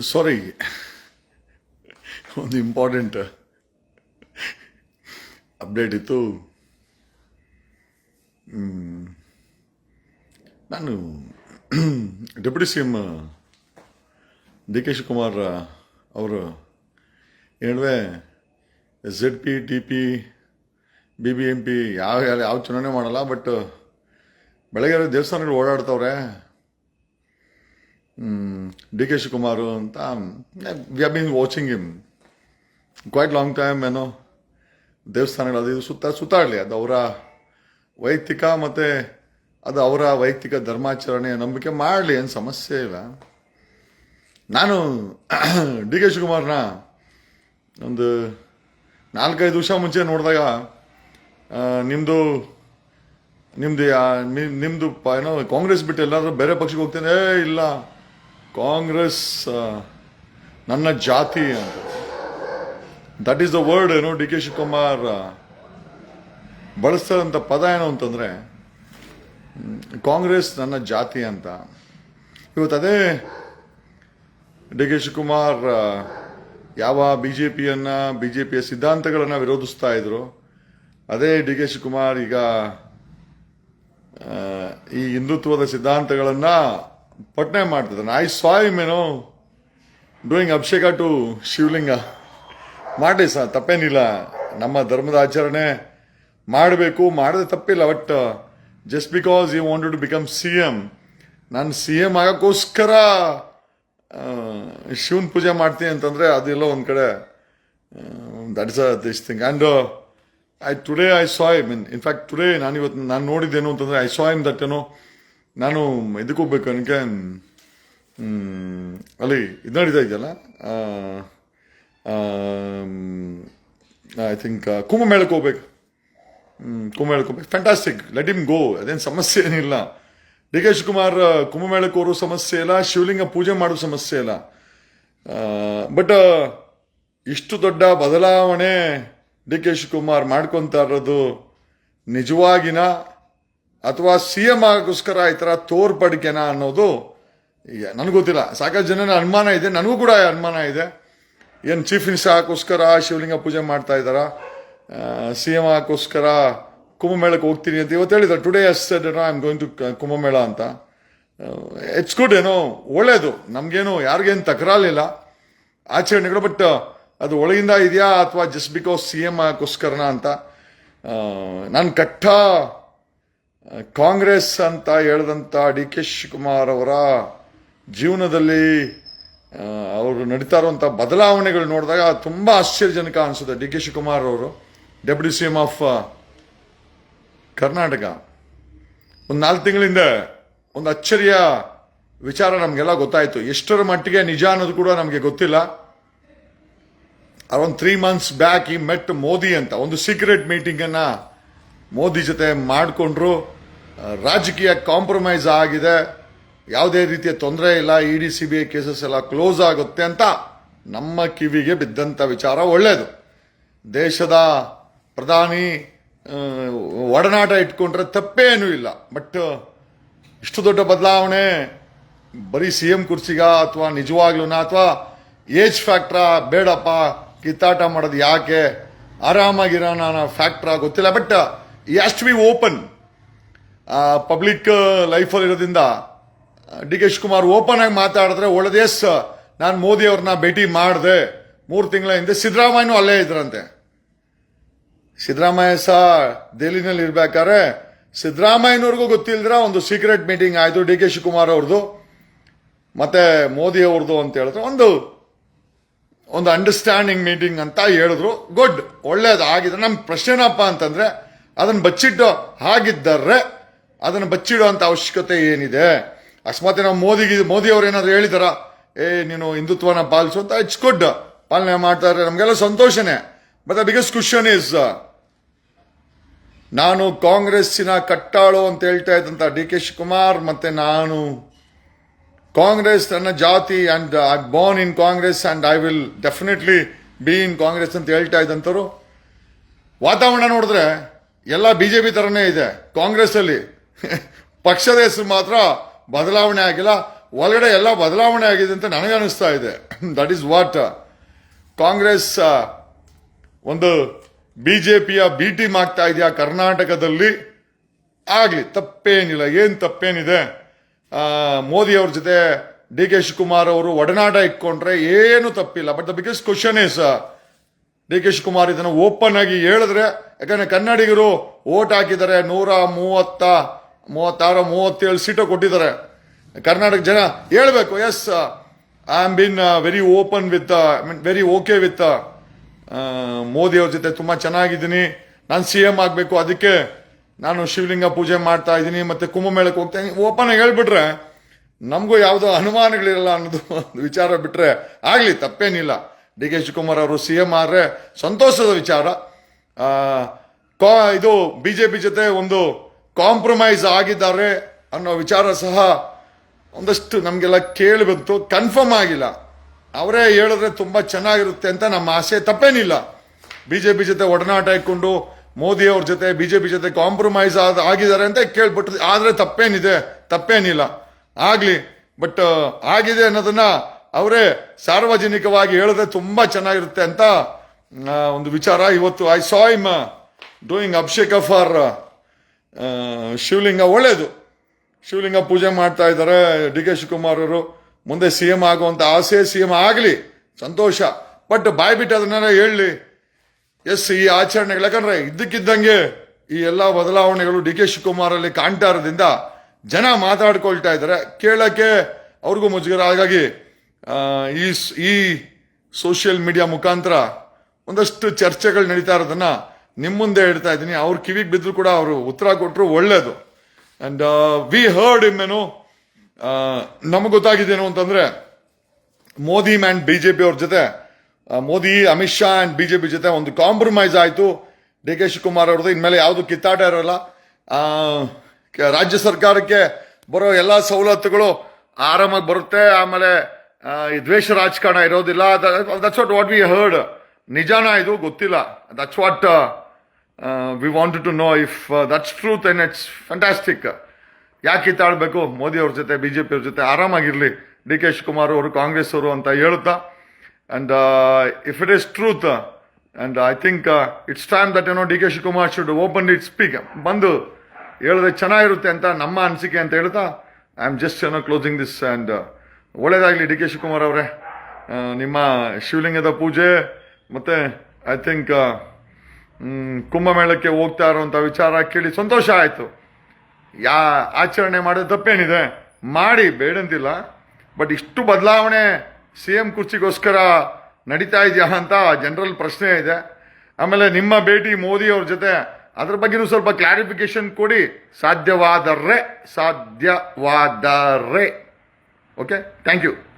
ಸಾರಿ ಒಂದು important update ಇತ್ತು ನಾನು deputy C M D K Shivakumar ಅವರು ಹೇಳುವೆ Z P T P B B M P ಯಾವ ಯಾವ ಯಾವ ಚುನಾವಣೆ ಮಾಡಲ್ಲ ಬಟ್ ಬೆಳಗ್ಗೆ ದೇವಸ್ಥಾನಗಳು ಓಡಾಡ್ತವ್ರೆ. ಡಿ ಕೆ ಶಿವಕುಮಾರ್ ಅಂತ we are been watching him quite long time ಏನೋ ದೇವಸ್ಥಾನಗಳು, ಅದು ಇದು ಸುತ್ತ, ಸುತ್ತಾಡಲಿ, ಅದು ಅವರ ವೈಯಕ್ತಿಕ ಮತ್ತು ಅದು ಅವರ ವೈಯಕ್ತಿಕ ಧರ್ಮಾಚರಣೆ ನಂಬಿಕೆ ಮಾಡಲಿ, ಏನು ಸಮಸ್ಯೆ ಇಲ್ಲ. ನಾನು ಡಿ ಕೆ ಶಿವಕುಮಾರ್ನ ಒಂದು ನಾಲ್ಕೈದು ವರ್ಷ ಮುಂಚೆ ನೋಡಿದಾಗ ನಿಮ್ಮದು ನಿಮ್ಮದು ನಿಮ್ಮದು ಏನೋ ಕಾಂಗ್ರೆಸ್ ಬಿಟ್ಟು ಎಲ್ಲಾದರೂ ಬೇರೆ ಪಕ್ಷಕ್ಕೆ ಹೋಗ್ತೇನೆ, ಏ, ಇಲ್ಲ ಕಾಂಗ್ರೆಸ್ ನನ್ನ ಜಾತಿ ಅಂತ. ದಟ್ ಈಸ್ ದ ವರ್ಡ್ ಏನು ಡಿ ಕೆ ಶಿವಕುಮಾರ್ ಬಳಸ್ತಾರಂಥ ಪದ ಏನು ಅಂತಂದ್ರೆ ಕಾಂಗ್ರೆಸ್ ನನ್ನ ಜಾತಿ ಅಂತ. ಇವತ್ತು ಅದೇ ಡಿ ಕೆ ಶಿವಕುಮಾರ್ ಯಾವ ಬಿ ಜೆ ಪಿಯನ್ನು ಬಿ ಜೆ ಪಿಯ ಸಿದ್ಧಾಂತಗಳನ್ನು ವಿರೋಧಿಸ್ತಾ ಇದ್ರು, ಅದೇ ಡಿ ಕೆ ಶಿವಕುಮಾರ್ ಈಗ ಈ ಹಿಂದುತ್ವದ ಸಿದ್ಧಾಂತಗಳನ್ನ ಪಟ್ನೆ ಮಾಡ್ತಿದ್ದಾನೆ. I say may no doing abhisheka to Shivalinga. ಮಾಡಿ ಸರ್, ತಪ್ಪೇನಿಲ್ಲ. ನಮ್ಮ ಧರ್ಮದ ಆಚರಣೆ ಮಾಡಬೇಕು. ಮಾಡಿದ್ರೆ ತಪ್ಪಿಲ್ಲ but just because you want to become C M ನಾನು ಸಿ ಎಂ ಆಗೋಕ್ಕೋಸ್ಕರ ಶಿವನ್ ಪೂಜೆ ಮಾಡ್ತೀನಿ ಅಂತಂದರೆ ಅದೆಲ್ಲ ಒಂದು ಕಡೆ that is a this thing and I today I say mean in fact today ನಾನು ಇವತ್ತು ನಾನು ನೋಡಿದ್ದೇನು ಅಂತಂದ್ರೆ ಐ ಸಾಯ್ ದಟ್ ಏನೋ ನಾನು ಇದಕ್ಕೆ ಹೋಗ್ಬೇಕು ನನಗೆ ಅಲ್ಲಿ ಇದು ನಡೀತಾ ಇದೆಯಲ್ಲ ಐ ಥಿಂಕ್ ಕುಂಭಮೇಳಕ್ಕೆ ಹೋಗ್ಬೇಕು. ಕುಂಭಮೇಳಕ್ಕೆ ಹೋಗ್ಬೇಕು. ಫ್ಯಾಂಟಾಸ್ಟಿಕ್ ಲೆಟ್ ಇಮ್ ಗೋ ಅದೇನು ಸಮಸ್ಯೆ ಏನಿಲ್ಲ. ಡಿ ಕೆ ಶಿವಕುಮಾರ್ ಕುಂಭಮೇಳಕ್ಕೆ ಹೋರೋ ಸಮಸ್ಯೆ ಇಲ್ಲ, ಶಿವಲಿಂಗ ಪೂಜೆ ಮಾಡೋ ಸಮಸ್ಯೆ ಇಲ್ಲ. ಬಟ್ ಇಷ್ಟು ದೊಡ್ಡ ಬದಲಾವಣೆ ಡಿ ಕೆ ಶಿವಕುಮಾರ್ ಮಾಡ್ಕೊತಾ ಇರೋದು ನಿಜವಾಗಿನ? ಅಥವಾ ಸಿ ಎಂ ಆಗೋಸ್ಕರ ಈ ಥರ ತೋರ್ಪಡಿಕೆನ ಅನ್ನೋದು ನನಗೆ ಗೊತ್ತಿಲ್ಲ. ಸಾಕಷ್ಟು ಜನ ಅನುಮಾನ ಇದೆ, ನನಗೂ ಕೂಡ ಅನುಮಾನ ಇದೆ. ಏನು ಚೀಫ್ ಮಿನಿಸ್ಟರ್ ಹಾಕೋಸ್ಕರ ಶಿವಲಿಂಗ ಪೂಜೆ ಮಾಡ್ತಾ ಇದ್ದಾರಾ? ಸಿ ಎಂ ಹಾಕೋಸ್ಕರ ಕುಂಭಮೇಳಕ್ಕೆ ಹೋಗ್ತೀನಿ ಅಂತ ಇವತ್ತು ಹೇಳಿದ್ದಾರೆ today yes I am going to Kumbh Mela ಅಂತ. ಇಟ್ಸ್ ಗುಡ್ ಏನೋ ಒಳ್ಳೇದು. ನಮಗೇನು, ಯಾರಿಗೇನು ತಕರಾಲಿಲ್ಲ ಆಚರಣೆಗಳು ಬಟ್ ಅದು ಒಳಗಿಂದ ಇದೆಯಾ ಅಥವಾ ಜಸ್ಟ್ ಬಿಕಾಸ್ ಸಿ ಎಂ ಹಾಕೋಸ್ಕರನ ಅಂತ ನಾನು ಕಟ್ಟ ಕಾಂಗ್ರೆಸ್ ಅಂತ ಹೇಳಿದಂಥ ಡಿ ಕೆ ಶಿವಕುಮಾರ್ ಅವರ ಜೀವನದಲ್ಲಿ ಅವರು ನಡೀತಾ ಇರುವಂಥ ಬದಲಾವಣೆಗಳು ನೋಡಿದಾಗ ತುಂಬ ಆಶ್ಚರ್ಯಜನಕ ಅನಿಸುತ್ತೆ ಡಿ ಕೆ ಶಿವಕುಮಾರ್ ಅವರು. Deputy C M of Karnataka. ಒಂದು ನಾಲ್ಕು ತಿಂಗಳಿಂದ ಒಂದು ಅಚ್ಚರಿಯ ವಿಚಾರ ನಮಗೆಲ್ಲ ಗೊತ್ತಾಯಿತು. ಎಷ್ಟರ ಮಟ್ಟಿಗೆ ನಿಜ ಅನ್ನೋದು ಕೂಡ ನಮಗೆ ಗೊತ್ತಿಲ್ಲ. ಅರೌಂಡ್ ತ್ರೀ ಮಂತ್ಸ್ ಬ್ಯಾಕ್ ಈ ಮೆಟ್ ಮೋದಿ ಅಂತ. ಒಂದು ಸೀಕ್ರೆಟ್ ಮೀಟಿಂಗನ್ನು ಮೋದಿ ಜೊತೆ ಮಾಡಿಕೊಂಡ್ರು. ರಾಜಕೀಯ ಕಾಂಪ್ರಮೈಸ್ ಆಗಿದೆ. ಯಾವುದೇ ರೀತಿಯ ತೊಂದರೆ ಇಲ್ಲ. E D C B I cases ಎಲ್ಲ ಕ್ಲೋಸ್ ಆಗುತ್ತೆ ಅಂತ ನಮ್ಮ ಕಿವಿಗೆ ಬಿದ್ದಂಥ ವಿಚಾರ ಒಳ್ಳೆಯದು ದೇಶದ ಪ್ರಧಾನಿ ಒಡನಾಟ ಇಟ್ಕೊಂಡ್ರೆ ತಪ್ಪೇನೂ ಇಲ್ಲ. ಬಟ್ ಇಷ್ಟು ದೊಡ್ಡ ಬದಲಾವಣೆ ಬರೀ ಸಿ ಎಂ ಕುರ್ಸಿಗ ಅಥವಾ ನಿಜವಾಗ್ಲೂನ ಅಥವಾ ಏಜ್ ಫ್ಯಾಕ್ಟ್ರ ಬೇಡಪ್ಪ, ಕಿತ್ತಾಟ ಮಾಡೋದು ಯಾಕೆ? ಆರಾಮಾಗಿರೋಣ ಫ್ಯಾಕ್ಟ್ರ ಗೊತ್ತಿಲ್ಲ. ಬಟ್ ಈ ಟು ಬಿ ಓಪನ್ ಪಬ್ಲಿಕ್ ಲೈಫಲ್ಲಿ ಇರೋದ್ರಿಂದ ಡಿ ಕೆ ಶಿವಕುಮಾರ್ ಓಪನ್ ಆಗಿ ಮಾತಾಡಿದ್ರೆ ಒಳ್ಳೆದೇ ನಾನು ಮೋದಿ ಅವ್ರನ್ನ ಭೇಟಿ ಮಾಡಿದೆ. ಮೂರು ತಿಂಗಳ ಹಿಂದೆ ಸಿದ್ದರಾಮಯ್ಯನೂ ಅಲ್ಲೇ ಇದ್ರಂತೆ. ಸಿದ್ದರಾಮಯ್ಯ ಸಹ ದೆಹಲಿನಲ್ಲಿ ಇರ್ಬೇಕಾದ್ರೆ, ಸಿದ್ದರಾಮಯ್ಯನವ್ರಿಗೂ ಗೊತ್ತಿಲ್ಲದ್ರ ಒಂದು ಸೀಕ್ರೆಟ್ ಮೀಟಿಂಗ್ ಆಯಿತು ಡಿ ಕೆ ಶಿವಕುಮಾರ್ ಅವ್ರದ್ದು ಮತ್ತೆ ಮೋದಿ ಅವ್ರದ್ದು ಅಂತ ಹೇಳಿದ್ರು ಒಂದು ಒಂದು ಅಂಡರ್ಸ್ಟ್ಯಾಂಡಿಂಗ್ ಮೀಟಿಂಗ್ ಅಂತ ಹೇಳಿದ್ರು. ಗುಡ್ ಒಳ್ಳೇದು ಆಗಿದ್ರೆ ನಮ್ಮ ಪ್ರಶ್ನೆ ಏನಪ್ಪ ಅಂತಂದ್ರೆ ಅದನ್ನ ಬಚ್ಚಿಟ್ಟು ಹಾಗಿದ್ದರೆ ಅದನ್ನು ಬಚ್ಚಿಡುವಂಥ ಅವಶ್ಯಕತೆ ಏನಿದೆ? ಅಕಸ್ಮಾತ್ ನಾವು ಮೋದಿಗೆ ಮೋದಿ ಅವ್ರು ಏನಾದ್ರು ಹೇಳಿದಾರ? ಏ, ನೀನು ಹಿಂದುತ್ವನ ಪಾಲಿಸು ಅಂತ ಇಟ್ಸ್ ಗುಡ್. ಪಾಲನೆ ಮಾಡ್ತಾರೆ. ನಮಗೆಲ್ಲ ಸಂತೋಷನೇ. But the biggest question is ನಾನು ಕಾಂಗ್ರೆಸ್ಸಿನ ಕಟ್ಟಾಳು ಅಂತ ಹೇಳ್ತಾ ಇದ್ದಂತ ಡಿ ಕೆ ಶಿವಕುಮಾರ್ ಮತ್ತೆ ನಾನು. ಕಾಂಗ್ರೆಸ್ ನನ್ನ ಜಾತಿ and I born in Congress and I will definitely be in Congress ಅಂತ ಹೇಳ್ತಾ ಇದ್ದಂಥವ್ರು ವಾತಾವರಣ ನೋಡಿದ್ರೆ ಎಲ್ಲ ಬಿಜೆಪಿ ಥರನೇ ಇದೆ. ಕಾಂಗ್ರೆಸ್ ಅಲ್ಲಿ ಪಕ್ಷದ ಹೆಸರು ಮಾತ್ರ ಬದಲಾವಣೆ ಆಗಿಲ್ಲ. ಒಳಗಡೆ ಎಲ್ಲ ಬದಲಾವಣೆ ಆಗಿದೆ ಅಂತ ನನಗೆ ಅನಿಸ್ತಾ ಇದೆ. ದಟ್ ಈಸ್ ವಾಟ್ ಕಾಂಗ್ರೆಸ್ ಆ, ಒಂದು ಬಿಜೆಪಿಯ ಬಿ ಟೀಮ್ ಆಗ್ತಾ ಇದೆಯಾ ಕರ್ನಾಟಕದಲ್ಲಿ? ಆಗಲಿ ತಪ್ಪೇನಿಲ್ಲ. ಏನು ತಪ್ಪೇನಿದೆ? ಮೋದಿ ಅವ್ರ ಜೊತೆ ಡಿ ಕೆ ಶಿವಕುಮಾರ್ ಅವರು ಒಡನಾಟ ಇಟ್ಕೊಂಡ್ರೆ ಏನು ತಪ್ಪಿಲ್ಲ. But the biggest question is D K Shivakumar ಇದನ್ನು ಓಪನ್ ಆಗಿ ಹೇಳಿದ್ರೆ ಯಾಕಂದ್ರೆ ಕನ್ನಡಿಗರು ಓಟ್ ಹಾಕಿದ್ದಾರೆ ನೂರ ಮೂವತ್ತ ಮೂವತ್ತಾರು, ಮೂವತ್ತೇಳು ಸೀಟು ಕೊಟ್ಟಿದ್ದಾರೆ. ಕರ್ನಾಟಕ ಜನ ಹೇಳ್ಬೇಕು yes I am been very open with very okay with Modi ಅವ್ರ ಜೊತೆ ತುಂಬಾ ಚೆನ್ನಾಗಿದ್ದೀನಿ. ನಾನು ಸಿ ಎಂ ಆಗಬೇಕು. ಅದಕ್ಕೆ ನಾನು ಶಿವಲಿಂಗ ಪೂಜೆ ಮಾಡ್ತಾ ಇದ್ದೀನಿ ಮತ್ತೆ ಕುಂಭಮೇಳಕ್ಕೆ ಹೋಗ್ತಾ ಓಪನ್ ಆಗಿ ಹೇಳ್ಬಿಟ್ರೆ ನಮಗೂ ಯಾವುದೋ ಅನುಮಾನಗಳಿರಲ್ಲ ಅನ್ನೋದು ಒಂದು ವಿಚಾರ ಬಿಟ್ಟರೆ ಆಗಲಿ, ತಪ್ಪೇನಿಲ್ಲ. ಡಿ ಕೆ ಶಿವಕುಮಾರ್ ಅವರು ಸಿ ಎಂ ಆದರೆ ಸಂತೋಷದ ವಿಚಾರ. ಕಾ- ಇದು ಬಿಜೆಪಿ ಜೊತೆ ಒಂದು ಕಾಂಪ್ರಮೈಸ್ ಆಗಿದ್ದಾರೆ ಅನ್ನೋ ವಿಚಾರ ಸಹ ಒಂದಷ್ಟು ನಮಗೆಲ್ಲ ಕೇಳಿ ಬಂತು. ಕನ್ಫರ್ಮ್ ಆಗಿಲ್ಲ. ಅವರೇ ಹೇಳಿದ್ರೆ ತುಂಬ ಚೆನ್ನಾಗಿರುತ್ತೆ ಅಂತ ನಮ್ಮ ಆಸೆ. ತಪ್ಪೇನಿಲ್ಲ. ಬಿ ಜೆ ಪಿ ಜೊತೆ ಒಡನಾಟ ಇಟ್ಕೊಂಡು ಮೋದಿ ಅವ್ರ ಜೊತೆ ಪಿ ಜೊತೆ ಕಾಂಪ್ರಮೈಸ್ ಆದ ಆಗಿದ್ದಾರೆ ಅಂತ ಕೇಳ್ಬಿಟ್ಟು ಆದರೆ ತಪ್ಪೇನಿದೆ. ತಪ್ಪೇನಿಲ್ಲ. ಆಗಲಿ. ಬಟ್ ಆಗಿದೆ ಅನ್ನೋದನ್ನ ಅವರೇ ಸಾರ್ವಜನಿಕವಾಗಿ ಹೇಳಿದ್ರೆ ತುಂಬ ಚೆನ್ನಾಗಿರುತ್ತೆ ಅಂತ ಒಂದು ವಿಚಾರ ಇವತ್ತು. I saw him doing abhisheka for Shivalinga ಒಳ್ಳೇದು. ಶಿವಲಿಂಗ ಪೂಜೆ ಮಾಡ್ತಾ ಇದ್ದಾರೆ ಡಿ ಕೆ ಅವರು. ಮುಂದೆ ಸಿ ಎಂ ಆಗುವಂಥ ಆಸೆ ಸಿ ಎಂ ಆಗಲಿ. ಸಂತೋಷ. ಬಟ್ ಬಾಯ್ ಬಿಟ್ಟು ಅದನ್ನೆಲ್ಲ ಹೇಳಲಿ ಎಸ್, ಈ ಆಚರಣೆಗಳು, ಯಾಕಂದ್ರೆ ಇದ್ದಕ್ಕಿದ್ದಂಗೆ ಈ ಎಲ್ಲ ಬದಲಾವಣೆಗಳು ಡಿ ಕೆ ಶಿವಕುಮಾರ್ ಅಲ್ಲಿ ಕಾಣ್ತಾ ಇರೋದ್ರಿಂದ ಜನ ಮಾತಾಡ್ಕೊಳ್ತಾ ಇದ್ದಾರೆ. ಕೇಳೋಕ್ಕೆ ಅವ್ರಿಗೂ ಮುಜುಗರ. ಹಾಗಾಗಿ ಈ ಈ ಸೋಷಿಯಲ್ ಮೀಡಿಯಾ ಮುಖಾಂತರ ಒಂದಷ್ಟು ಚರ್ಚೆಗಳು ನಡೀತಾ ಇರೋದನ್ನ ನಿಮ್ಮ ಮುಂದೆ ಹೇಳ್ತಾ ಇದ್ದೀನಿ, ಅವ್ರ ಕಿವಿಗೆ ಬಿದ್ರು ಕೂಡ ಅವರು ಉತ್ತರ ಕೊಟ್ಟರು ಒಳ್ಳೇದು. ಅಂಡ್ ವಿ ಹರ್ಡ್ ಇಮ್ ಏನು ನಮಗೆ ಗೊತ್ತಾಗಿದ್ದೇನು ಅಂತಂದ್ರೆ, ಮೋದಿ ಅಂಡ್ ಬಿಜೆಪಿ ಅವ್ರ ಜೊತೆ ಮೋದಿ, ಅಮಿತ್ ಶಾ ಅಂಡ್ ಪಿ ಜೊತೆ ಒಂದು ಕಾಂಪ್ರಮೈಸ್ ಆಯಿತು. ಡಿ ಕೆ ಶಿವಕುಮಾರ್ ಅವ್ರದ್ದು ಇನ್ಮೇಲೆ ಯಾವುದು ಕಿತ್ತಾಟ ಇರೋಲ್ಲ. ರಾಜ್ಯ ಸರ್ಕಾರಕ್ಕೆ ಬರೋ ಎಲ್ಲ ಸವಲತ್ತುಗಳು ಆರಾಮಾಗಿ ಬರುತ್ತೆ. ಆಮೇಲೆ ದ್ವೇಷ ರಾಜಕಾರಣ ಇರೋದಿಲ್ಲ. That's what what we heard ನಿಜಾನ ಇದು ಗೊತ್ತಿಲ್ಲ. That's what we want to know if that's truth and it's fantastic ಯಾಕೆ ಕಿತ್ತಾಡಬೇಕು ಮೋದಿ ಅವ್ರ ಜೊತೆ ಬಿ ಜೆ ಅವ್ರ ಜೊತೆ ಆರಾಮಾಗಿರಲಿ. ಡಿ ಕೆ ಶಿವಕುಮಾರ್ ಅವರು ಕಾಂಗ್ರೆಸ್ ಅವರು ಅಂತ ಹೇಳ್ತಾ. And if it is truth and I think it's time that ಏನೋ D K Shivakumar should open it speak ಬಂದು ಹೇಳಿದ್ರೆ ಚೆನ್ನಾಗಿರುತ್ತೆ ಅಂತ ನಮ್ಮ ಅನಿಸಿಕೆ ಅಂತ ಹೇಳ್ತಾ. ಐ ಆಮ್ ಜಸ್ಟ್ ಏನೋ ಕ್ಲೋಸಿಂಗ್ ದಿಸ್ ಆ್ಯಂಡ್ ಒಳ್ಳೇದಾಗಲಿ ಡಿ ಕೆ ಶಿವಕುಮಾರ್ ಅವರೇ. ಆ, ನಿಮ್ಮ ಶಿವಲಿಂಗದ ಪೂಜೆ ಮತ್ತು ಐ ಥಿಂಕ್ ಕುಂಭಮೇಳಕ್ಕೆ ಹೋಗ್ತಾ ಇರುವಂತ ವಿಚಾರ ಕೇಳಿ ಸಂತೋಷ ಆಯಿತು. ಯಾ, ಆಚರಣೆ ಮಾಡೋದು ತಪ್ಪೇನಿದೆ? ಮಾಡಿ, ಬೇಡಂತಿಲ್ಲ. ಬಟ್ ಇಷ್ಟು ಬದಲಾವಣೆ ಸಿ ಎಂ ಕುರ್ಚಿಗೋಸ್ಕರ ನಡೀತಾ ಇದೆಯಾ ಅಂತ ಜನರಲ್ ಪ್ರಶ್ನೆ ಇದೆ. ಆಮೇಲೆ ನಿಮ್ಮ ಭೇಟಿ ಮೋದಿ ಅವ್ರ ಜೊತೆ, ಅದ್ರ ಬಗ್ಗೆನೂ ಸ್ವಲ್ಪ ಕ್ಲಾರಿಫಿಕೇಶನ್ ಕೊಡಿ. ಸಾಧ್ಯವಾದರೆ ಸಾಧ್ಯವಾದರೆ. Okay thank you